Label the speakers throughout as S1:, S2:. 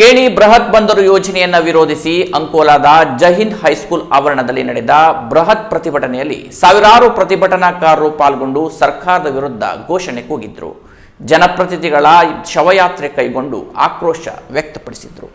S1: ಕೇಳಿ ಬೃಹತ್ ಬಂದರು ಯೋಜನೆಯನ್ನ ವಿರೋಧಿಸಿ ಅಂಕೋಲಾದ ಜಹಿಂದ್ ಹೈಸ್ಕೂಲ್ ಆವರಣದಲ್ಲಿ ನಡೆದ ಬೃಹತ್ ಪ್ರತಿಭಟನೆಯಲ್ಲಿ ಸಾವಿರಾರು ಪ್ರತಿಭಟನಾಕಾರರು ಪಾಲ್ಗೊಂಡು ಸರ್ಕಾರದ ವಿರುದ್ಧ ಘೋಷಣೆ ಕೂಗಿದ್ರು. ಜನಪ್ರತಿನಿಧಿಗಳ ಶವಯಾತ್ರೆ ಕೈಗೊಂಡು ಆಕ್ರೋಶ ವ್ಯಕ್ತಪಡಿಸಿದ್ರು.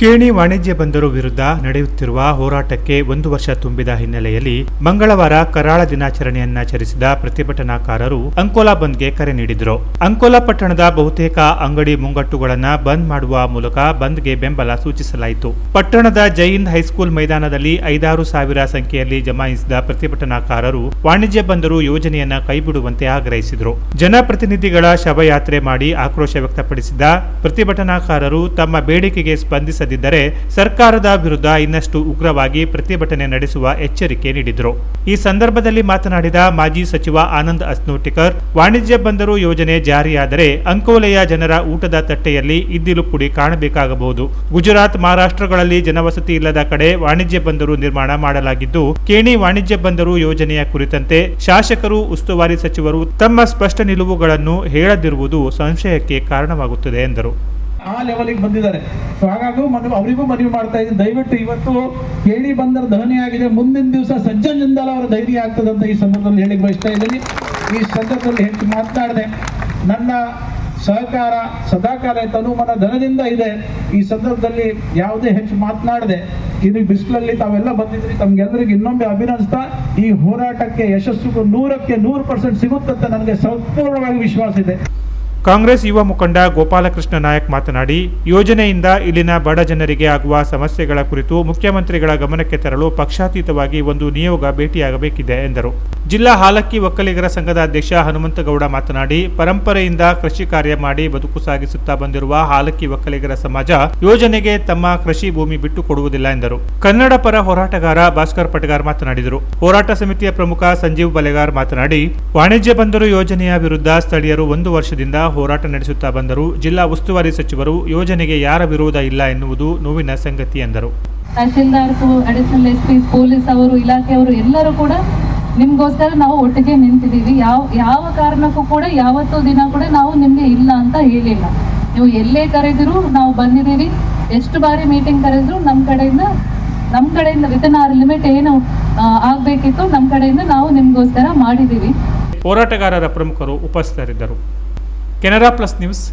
S2: ಕೇಣಿ ವಾಣಿಜ್ಯ ಬಂದರು ವಿರುದ್ಧ ನಡೆಯುತ್ತಿರುವ ಹೋರಾಟಕ್ಕೆ ಒಂದು ವರ್ಷ ತುಂಬಿದ ಹಿನ್ನೆಲೆಯಲ್ಲಿ ಮಂಗಳವಾರ ಕರಾಳ ದಿನಾಚರಣೆಯನ್ನಾಚರಿಸಿದ ಪ್ರತಿಭಟನಾಕಾರರು ಅಂಕೋಲಾ ಬಂದ್ಗೆ ಕರೆ ನೀಡಿದರು. ಅಂಕೋಲಾ ಪಟ್ಟಣದ ಬಹುತೇಕ ಅಂಗಡಿ ಮುಂಗಟ್ಟುಗಳನ್ನ ಬಂದ್ ಮಾಡುವ ಮೂಲಕ ಬಂದ್ಗೆ ಬೆಂಬಲ ಸೂಚಿಸಲಾಯಿತು. ಪಟ್ಟಣದ ಜೈನ್ ಹೈಸ್ಕೂಲ್ ಮೈದಾನದಲ್ಲಿ ಐದಾರು ಸಾವಿರ ಸಂಖ್ಯೆಯಲ್ಲಿ ಜಮಾಯಿಸಿದ ಪ್ರತಿಭಟನಾಕಾರರು ವಾಣಿಜ್ಯ ಬಂದರು ಯೋಜನೆಯನ್ನ ಕೈಬಿಡುವಂತೆ ಆಗ್ರಹಿಸಿದರು. ಜನಪ್ರತಿನಿಧಿಗಳ ಶವಯಾತ್ರೆ ಮಾಡಿ ಆಕ್ರೋಶ ವ್ಯಕ್ತಪಡಿಸಿದ ಪ್ರತಿಭಟನಾಕಾರರು ತಮ್ಮ ಬೇಡಿಕೆಗೆ ಸ್ಪಂದಿಸದಿದ್ದರೆ ಸರ್ಕಾರದ ವಿರುದ್ಧ ಇನ್ನಷ್ಟು ಉಗ್ರವಾಗಿ ಪ್ರತಿಭಟನೆ ನಡೆಸುವ ಎಚ್ಚರಿಕೆ ನೀಡಿದರು. ಈ ಸಂದರ್ಭದಲ್ಲಿ ಮಾತನಾಡಿದ ಮಾಜಿ ಸಚಿವ ಆನಂದ್ ಅಸ್ನೋಟಿಕರ್, ವಾಣಿಜ್ಯ ಬಂದರು ಯೋಜನೆ ಜಾರಿಯಾದರೆ ಅಂಕೋಲೆಯ ಜನರ ಊಟದ ತಟ್ಟೆಯಲ್ಲಿ ಇದ್ದಿಲು ಪುಡಿ ಕಾಣಬೇಕಾಗಬಹುದು. ಗುಜರಾತ್ ಮಹಾರಾಷ್ಟ್ರಗಳಲ್ಲಿ ಜನವಸತಿ ಇಲ್ಲದ ಕಡೆ ವಾಣಿಜ್ಯ ಬಂದರು ನಿರ್ಮಾಣ ಮಾಡಲಾಗಿದ್ದು, ಕೇಣಿ ವಾಣಿಜ್ಯ ಬಂದರು ಯೋಜನೆಯ ಕುರಿತಂತೆ ಶಾಸಕರು, ಉಸ್ತುವಾರಿ ಸಚಿವರು ತಮ್ಮ ಸ್ಪಷ್ಟ ನಿಲುವುಗಳನ್ನು ಹೇಳದಿರುವುದು ಸಂಶಯಕ್ಕೆ ಕಾರಣವಾಗುತ್ತದೆ ಎಂದರು.
S3: ಆ ಲೆವೆಲಿಗೆ ಬಂದಿದ್ದಾರೆ. ಸೊ ಹಾಗಾಗಿ ಮನವಿ ಅವರಿಗೂ ಮನವಿ ಮಾಡ್ತಾ ಇದ್ದೀನಿ. ದಯವಿಟ್ಟು ಇವತ್ತು ಕೇಳಿ ಬಂದರ ಧ್ವನಿ ಆಗಿದೆ. ಮುಂದಿನ ದಿವಸ ಸಜ್ಜನಿಂದಲ ಅವರ ಧೈರ್ಯ ಆಗ್ತದೆ ಅಂತ ಈ ಸಂದರ್ಭದಲ್ಲಿ ಹೇಳಿಕ್ ಬಯಸ್ತಾ ಇದ್ದೀನಿ. ಈ ಸಂದರ್ಭದಲ್ಲಿ ಹೆಚ್ಚು ಮಾತನಾಡಿದೆ ನನ್ನ ಸಹಕಾರ, ಸದಾಕಾಲ ತನುಮನ ಧನದಿಂದ ಇದೆ. ಈ ಸಂದರ್ಭದಲ್ಲಿ ಯಾವುದೇ ಹೆಚ್ಚು ಮಾತನಾಡದೆ ಇದು ಬಿಸಿಲಲ್ಲಿ ತಾವೆಲ್ಲ ಬಂದಿದ್ರಿ ತಮ್ಗೆಲ್ಲರಿಗೆ ಇನ್ನೊಮ್ಮೆ ಅಭಿನಂದಿಸ್ತಾ ಈ ಹೋರಾಟಕ್ಕೆ ಯಶಸ್ಸು ನೂರಕ್ಕೆ ನೂರು ಪರ್ಸೆಂಟ್ ಸಿಗುತ್ತಂತ ನನಗೆ ಸಂಪೂರ್ಣವಾಗಿ ವಿಶ್ವಾಸ ಇದೆ.
S2: ಕಾಂಗ್ರೆಸ್ ಯುವ ಮುಖಂಡ ಗೋಪಾಲಕೃಷ್ಣ ನಾಯಕ್ ಮಾತನಾಡಿ, ಯೋಜನೆಯಿಂದ ಇಲ್ಲಿನ ಬಡ ಜನರಿಗೆ ಆಗುವ ಸಮಸ್ಯೆಗಳ ಕುರಿತು ಮುಖ್ಯಮಂತ್ರಿಗಳ ಗಮನಕ್ಕೆ ತರಲು ಪಕ್ಷಾತೀತವಾಗಿ ಒಂದು ನಿಯೋಗ ಭೇಟಿಯಾಗಬೇಕಿದೆ ಎಂದರು. ಜಿಲ್ಲಾ ಹಾಲಕ್ಕಿ ಒಕ್ಕಲಿಗರ ಸಂಘದ ಅಧ್ಯಕ್ಷ ಹನುಮಂತಗೌಡ ಮಾತನಾಡಿ, ಪರಂಪರೆಯಿಂದ ಕೃಷಿ ಕಾರ್ಯ ಮಾಡಿ ಬದುಕು ಸಾಗಿಸುತ್ತಾ ಬಂದಿರುವ ಹಾಲಕ್ಕಿ ಒಕ್ಕಲಿಗರ ಸಮಾಜ ಯೋಜನೆಗೆ ತಮ್ಮ ಕೃಷಿ ಭೂಮಿ ಬಿಟ್ಟು ಕೊಡುವುದಿಲ್ಲ ಎಂದರು. ಕನ್ನಡ ಪರ ಹೋರಾಟಗಾರ ಭಾಸ್ಕರ್ ಪಟಗಾರ್ ಮಾತನಾಡಿದರು. ಹೋರಾಟ ಸಮಿತಿಯ ಪ್ರಮುಖ ಸಂಜೀವ್ ಬಲೆಗಾರ್ ಮಾತನಾಡಿ, ವಾಣಿಜ್ಯ ಬಂದರು ಯೋಜನೆಯ ವಿರುದ್ಧ ಸ್ಥಳೀಯರು ಒಂದು ವರ್ಷದಿಂದ ಹೋರಾಟ ನಡೆಸುತ್ತಾ ಬಂದರು ಜಿಲ್ಲಾ ಉಸ್ತುವಾರಿ ಸಚಿವರು ಯೋಜನೆಗೆ ಯಾರ ವಿರೋಧ ಇಲ್ಲ ಎನ್ನುವುದು ನೋವಿನ ಸಂಗತಿ ಎಂದರು.
S4: ತಹಸೀಲ್ದಾರ್ಸು ಅಡಿಷನಲ್ ಎಸ್ ಪಿ ಪೊಲೀಸ್ ಅವರು ಇಲಾಖೆಯವರು ಎಲ್ಲರೂ ಕೂಡ ನಿಮ್ಗೋಸ್ಕರ ನಾವು ಒಟ್ಟಿಗೆ ನಿಂತಿದ್ದೀವಿ. ಯಾವ ಯಾವ ಕಾರಣಕ್ಕೂ ಕೂಡ ಯಾವತ್ತು ದಿನ ಕೂಡ ನಾವು ನಿಮಗೆ ಇಲ್ಲ ಅಂತ ಹೇಳಿಲ್ಲ. ನೀವು ಎಲ್ಲೇ ಕರೆದಿರು ನಾವು ಬಂದಿದ್ದೀವಿ. ಎಷ್ಟು ಬಾರಿ ಮೀಟಿಂಗ್ ಕರೆದ್ರು ನಮ್ಮ ಕಡೆಯಿಂದ ನಮ್ಮ ಕಡೆಯಿಂದ ವಿತನ್ ಆರ್ ಲಿಮಿಟ್ ಏನು ಆಗಬೇಕಿತ್ತು ಆಗ್ಬೇಕಿತ್ತು ನಮ್ಮ ಕಡೆಯಿಂದ ನಾವು ನಿಮ್ಗೋಸ್ಕರ ಮಾಡಿದ್ದೀವಿ.
S2: ಹೋರಾಟಗಾರರ ಪ್ರಮುಖರು ಉಪಸ್ಥಿತರಿದ್ದರು. Canara plus news